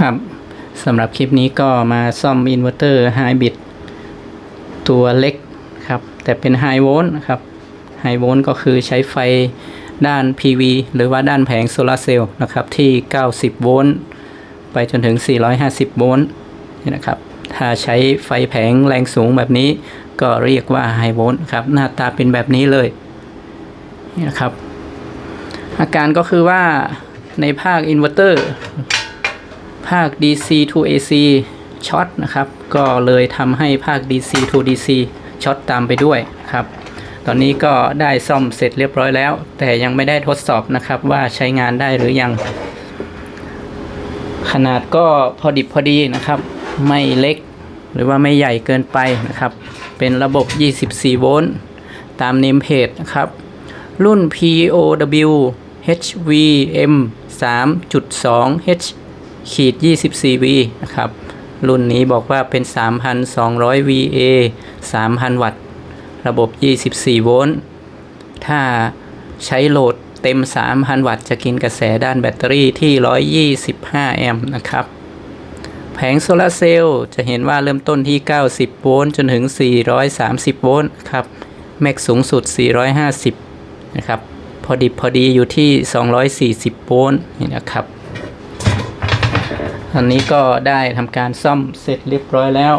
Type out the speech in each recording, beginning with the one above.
ครับสำหรับคลิปนี้ก็มาซ่อมอินเวอร์เตอร์ไฮบริดตัวเล็กครับ แต่เป็นไฮโวลต์ครับไฮโวลต์ก็คือใช้ไฟด้าน PV หรือว่าด้านแผงโซลาร์เซลล์นะครับ ที่ 90 โวลต์ไปจนถึง 450 โวลต์นี่นะครับ ถ้าใช้ไฟแผงแรงสูงแบบนี้ ก็เรียกว่าไฮโวลต์ครับ หน้าตาเป็นแบบนี้เลยนี่นะครับ อาการก็คือว่าในภาคอินเวอร์เตอร์ ภาค DC to AC ช็อตนะครับ ก็เลยทำให้ภาค DC to DC ช็อตตามไปด้วยครับ ตอนนี้ก็ได้ซ่อมเสร็จเรียบร้อยแล้ว แต่ยังไม่ได้ทดสอบนะครับว่าใช้งานได้หรือยัง ขนาดก็พอดิบพอดีนะครับ ไม่เล็กหรือว่าไม่ใหญ่เกินไปนะครับ เป็นระบบ 24 โวลต์ ตามเนมเพจนะครับ รุ่น POW HVM 3.2 H ขีด 24V นะครับ รุ่นนี้บอกว่าเป็น 3,200 VA 3,000 วัตต์ ระบบ 24 โวลต์ ถ้าใช้โหลดเต็ม 3,000 วัตต์ จะกินกระแสด้านแบตเตอรี่ที่ 125 แอมป์นะครับ แผงโซลาร์เซลล์จะเห็นว่าเริ่มต้นที่ 90 โวลต์ จนถึง 430 โวลต์ครับ แม็กสูงสุด 450 นะครับ พอดิบพอดีอยู่ที่ 240 โวลต์นี่นะครับ อันนี้ก็ได้ทำการซ่อมเสร็จเรียบร้อยแล้ว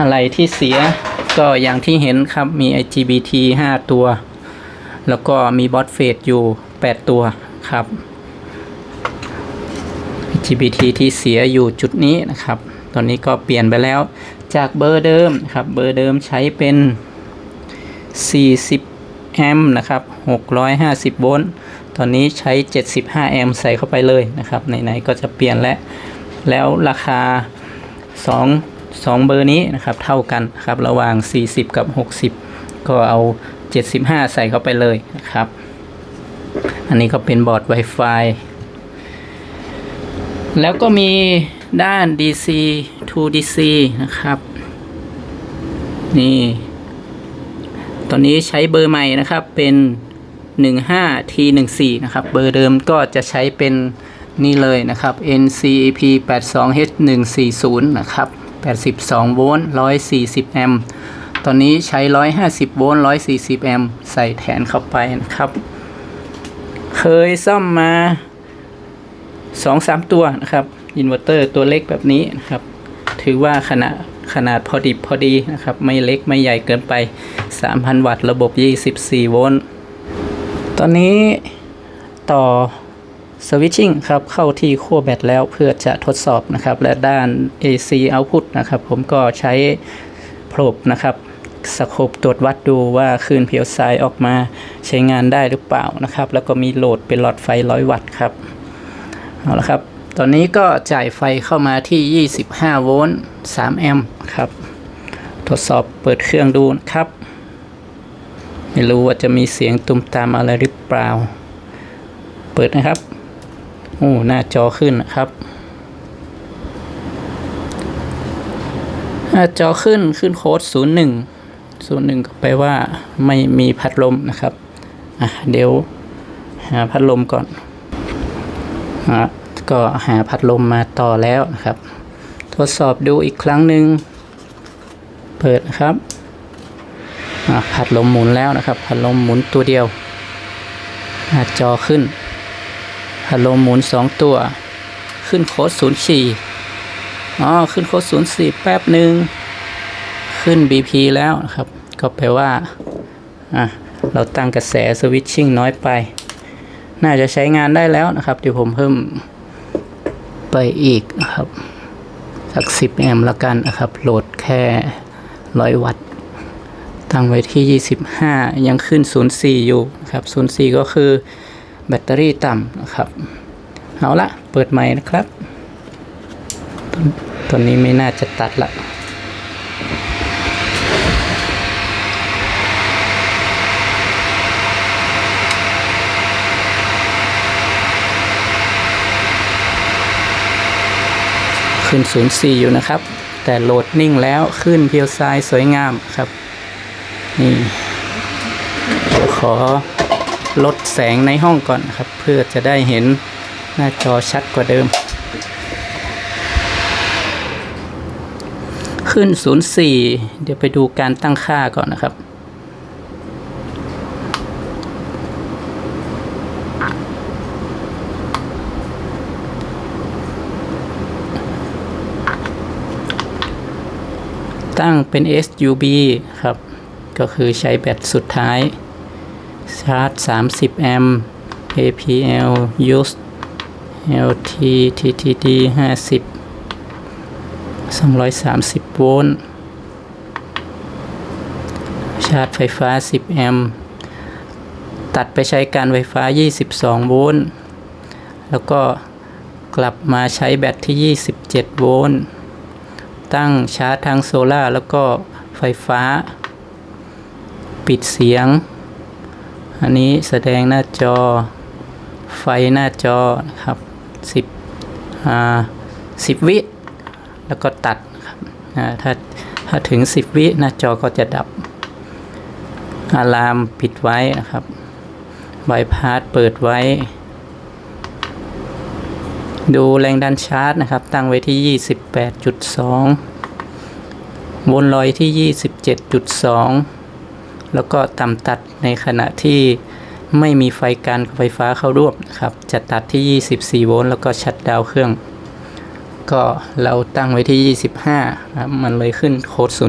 อะไรที่เสียก็อย่างที่เห็นครับมี IGBT 5 ตัว แล้วก็มีบอสเฟดอยู่ 8 ตัวครับ IGBT ที่เสียอยู่จุดนี้นะครับ ตอนนี้ก็เปลี่ยนไปแล้วจากเบอร์เดิมครับเบอร์เดิมใช้เป็น 40 แอมป์นะครับ 650 โวลต์ ตอนนี้ใช้ 75 แอมป์ใส่เข้าไปเลยนะครับไหนๆก็จะเปลี่ยนแล้ว แล้วราคา 2 2 เบอร์นี้นะครับเท่ากันครับระหว่าง 40 กับ 60 ก็เอา 75 ใส่เข้าไปเลยนะครับ อันนี้ก็เป็นบอร์ด Wi-Fi แล้วก็มีด้าน DC to DC นะครับ นี่ ตอนนี้ใช้เบอร์ใหม่นะครับเป็น 15 T 14 นะครับ เบอร์เดิมก็จะใช้เป็น นี่เลยนะครับ NCEP 82 H 140 นะครับ 82 โวลต์ 140 แอมป์ ตอนนี้ใช้ 150 โวลต์ 140 แอมป์ ใส่แทนเข้าไปนะครับ เคยซ่อมมา 2-3 ตัวนะครับอินเวอร์เตอร์ตัวเล็กแบบนี้นะครับ ถือว่าขนาดขนาดพอดิบพอดีนะครับ ไม่เล็กไม่ใหญ่เกินไป 3,000 วัตต์ ระบบ 24 โวลต์ ตอนนี้ต่อ สวิตชิ่งครับเข้าที่ขั้วแบตแล้วเพื่อจะทดสอบนะครับ และด้าน AC output นะครับ ผมก็ใช้โพรบนะครับสโคปตรวจวัดดูว่าคลื่นเพียวไซออกมาใช้งานได้หรือเปล่านะครับ แล้วก็มีโหลดเป็นหลอดไฟ 100 วัตต์ครับเอาละครับ ตอนนี้ก็จ่ายไฟเข้ามาที่ 25 โวลต์ 3 แอมป์ครับ ทดสอบเปิดเครื่องดูนะครับ ไม่รู้ว่าจะมีเสียงตุ่มตามอะไรหรือเปล่า เปิดนะครับ โอ้หน้าจอขึ้นนะครับ หน้าจอขึ้นขึ้นโค้ด 01 01 ก็แปลว่าไม่มีพัดลมนะครับ อะเดี๋ยวหาพัดลมก่อนฮะก็หาพัดลมมาต่อแล้วนะครับ ทดสอบดูอีกครั้งหนึ่งเปิดนะครับอะพัดลมหมุนแล้วนะครับ พัดลมหมุนตัวเดียวหน้าจอขึ้น พัลมหมุนสองตัว ขึ้นโค้ดศูนย์สี่อ๋อ ขึ้นโค้ดศูนย์สี่แป๊บหนึ่ง ขึ้น BP แล้วนะครับ ก็แปลว่า อะ เราตั้งกระแสสวิตชิ่งน้อยไป น่าจะใช้งานได้แล้วนะครับ เดี๋ยวผมเพิ่มไปอีกนะครับ สักสิบแอมป์ละกันนะครับ โหลดแค่ร้อยวัตต์ ตั้งไว้ที่ 25 ยังขึ้น 04 อยู่ครับ 04 ก็คือ แบตเตอรี่ต่ำนะครับ เอาละเปิดใหม่นะครับตอนตอนนี้ไม่น่าจะตัดละขึ้น 04 อยู่นะครับ แต่โหลดนิ่งแล้วขึ้นเพียวไซสวยงามครับ นี่ขอ ลดแสงในห้องก่อนนะครับ เพื่อจะได้เห็นหน้าจอชัดกว่าเดิม ขึ้น 04 เดี๋ยวไปดูการตั้งค่าก่อนนะครับ ตั้งเป็น SUB ครับ ก็คือใช้แบตสุดท้าย ชาร์จ 30 แอมป์ APL use LT TTD 50 230 โวลต์ ชาร์จไฟฟ้า 10 แอมป์ ตัดไปใช้การไฟฟ้า 22 โวลต์ แล้วก็กลับมาใช้แบตที่ 27 โวลต์ ตั้งชาร์จทางโซล่าแล้วก็ไฟฟ้า ปิดเสียง อันนี้แสดงหน้าจอ ไฟหน้าจอนะครับ10อ่า10 วิ แล้วก็ตัดนะครับถ้าถ้าถึง 10 วิหน้าจอก็จะดับ อะลามปิดไว้นะครับบายพาสเปิดไว้ ดูแรงดันชาร์จนะครับ ตั้งไว้ที่ 28.2 วนลอยที่ 27.2 แล้วก็ต่ำตัดในขณะที่ไม่มีไฟการไฟฟ้าเข้าร่วมนะครับจะตัดที่ 24 โวลต์แล้วก็ชัดดาวเครื่อง ก็เราตั้งไว้ที่ 25ครับมันเลยขึ้นโค้ด 04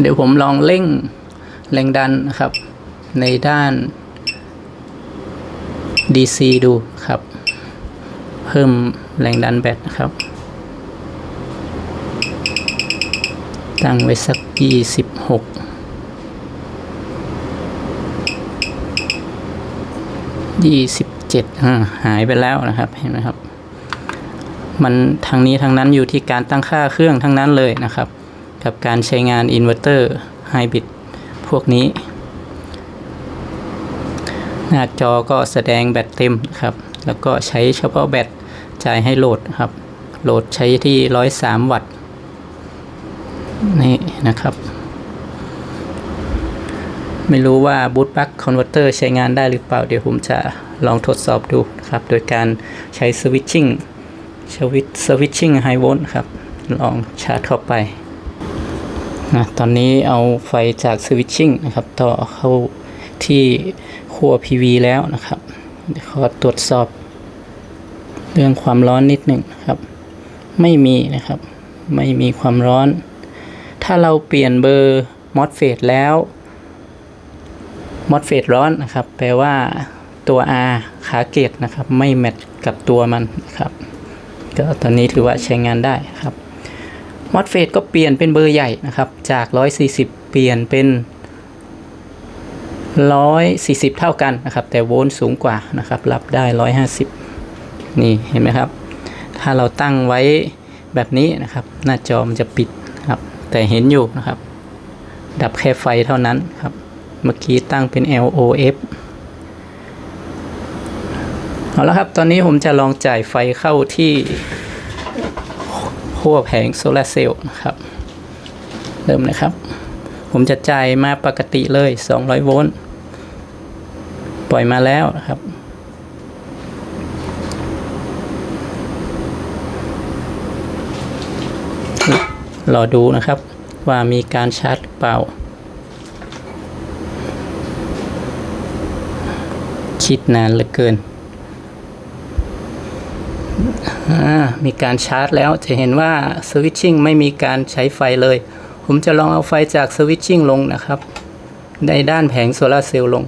เดี๋ยวผมลองเร่งแรงดันนะครับ ในด้าน DC ดูครับ เพิ่มแรงดันแบตนะครับ ตั้งไว้สัก 26 27อ่าหายไปแล้วนะครับเห็นไหมครับ มันทางนี้ทางนั้นอยู่ที่การตั้งค่าเครื่องทั้งนั้นเลยนะครับ กับการใช้งานอินเวอร์เตอร์ไฮบริดพวกนี้ หน้าจอก็แสดงแบตเต็มครับ แล้วก็ใช้เฉพาะแบตจ่ายให้โหลดครับ โหลดใช้ที่ 103 วัตต์ นี่นะครับ ไม่รู้ว่าบูตบัคคอนเวอร์เตอร์ใช้งานได้หรือเปล่า เดี๋ยวผมจะลองทดสอบดูครับ โดยการใช้สวิตชิ่งสวิตสวิตชิ่งไฮโวลต์ครับ ลองชาร์จเข้าไปนะตอนนี้เอาไฟจากสวิตชิ่งนะครับ ต่อเข้าที่ขั้ว PV แล้วนะครับเดี๋ยวขอตรวจสอบ เรื่องความร้อนนิดหนึ่งครับ ไม่มีนะครับ ไม่มีความร้อน ถ้าเราเปลี่ยนเบอร์ MOSFET แล้ว MOSFET ร้อนนะครับ แปลว่าตัว R ขาเกตนะครับ ไม่แมทกับตัวมันนะครับ ก็ตอนนี้ถือว่าใช้งานได้ครับ MOSFET ก็เปลี่ยนเป็นเบอร์ใหญ่นะครับ จาก 140 เปลี่ยนเป็น 140 เท่ากันนะครับ แต่โวลต์สูงกว่านะครับ รับได้ 150 นี่เห็นไหมครับ ถ้าเราตั้งไว้แบบนี้นะครับ หน้าจอมันจะปิดครับ แต่เห็นอยู่นะครับ ดับแค่ไฟเท่านั้นครับ เมื่อกี้ตั้งเป็น LOF เอาละครับ ตอนนี้ผมจะลองจ่ายไฟเข้าที่ขั้วแผงโซลาเซลล์นะครับ เริ่มนะครับ ผมจะจ่ายมาปกติเลย 200 โวลต์ ปล่อยมาแล้วนะครับ รอดูนะครับว่ามีการชาร์จหรือเปล่า คิดนานเหลือเกิน มีการชาร์จแล้วจะเห็นว่าสวิตชิ่งไม่มีการใช้ไฟเลย ผมจะลองเอาไฟจากสวิตชิ่งลงนะครับในด้านแผงโซลาเซลล์ลง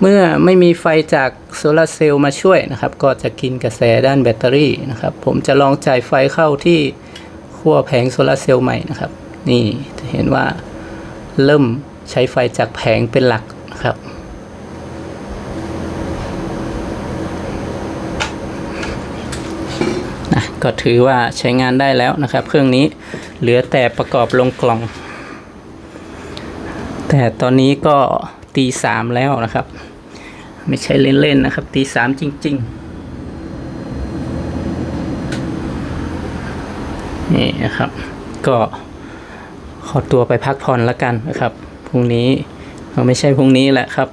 เมื่อไม่มีไฟจากโซลาเซลล์มาช่วยนะครับ ก็จะกินกระแสด้านแบตเตอรี่นะครับ ผมจะลองจ่ายไฟเข้าที่ ขั้วแผงโซลาร์เซลล์ใหม่นะครับ นี่จะเห็นว่าเริ่มใช้ไฟจากแผงเป็นหลักนะครับนะก็ถือว่าใช้งานได้แล้วนะครับ เครื่องนี้เหลือแต่ประกอบลงกล่อง แต่ตอนนี้ก็ตีสามแล้วนะครับ ไม่ใช่เล่นๆนะครับ ตีสามจริง ๆ นี่นะครับ ก็ขอตัวไปพักผ่อนแล้วกันนะครับพรุ่งนี้ไม่ใช่พรุ่งนี้แหละครับ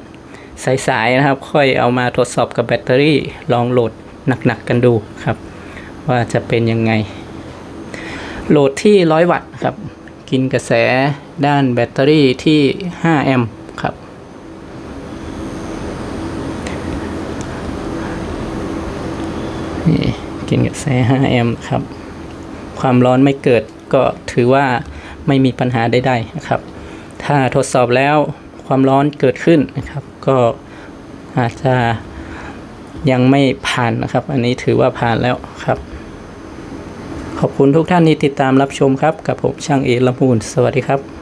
สายๆนะครับ ค่อยเอามาทดสอบกับแบตเตอรี่ลองโหลดหนักๆกันดูครับ ว่าจะเป็นยังไง โหลดที่ 100 วัตต์ครับ กินกระแสด้านแบตเตอรี่ที่ 5 แอมป์ครับ นี่กินกระแส 5 แอมป์ครับ ความร้อนไม่เกิดก็ถือว่าไม่มีปัญหาใดๆนะครับ ถ้าทดสอบแล้วความร้อนเกิดขึ้นนะครับ ก็อาจจะยังไม่ผ่านนะครับ อันนี้ถือว่าผ่านแล้วครับ ขอบคุณทุกท่านที่ติดตามรับชมครับ กับผมช่างเอละมูลสวัสดีครับ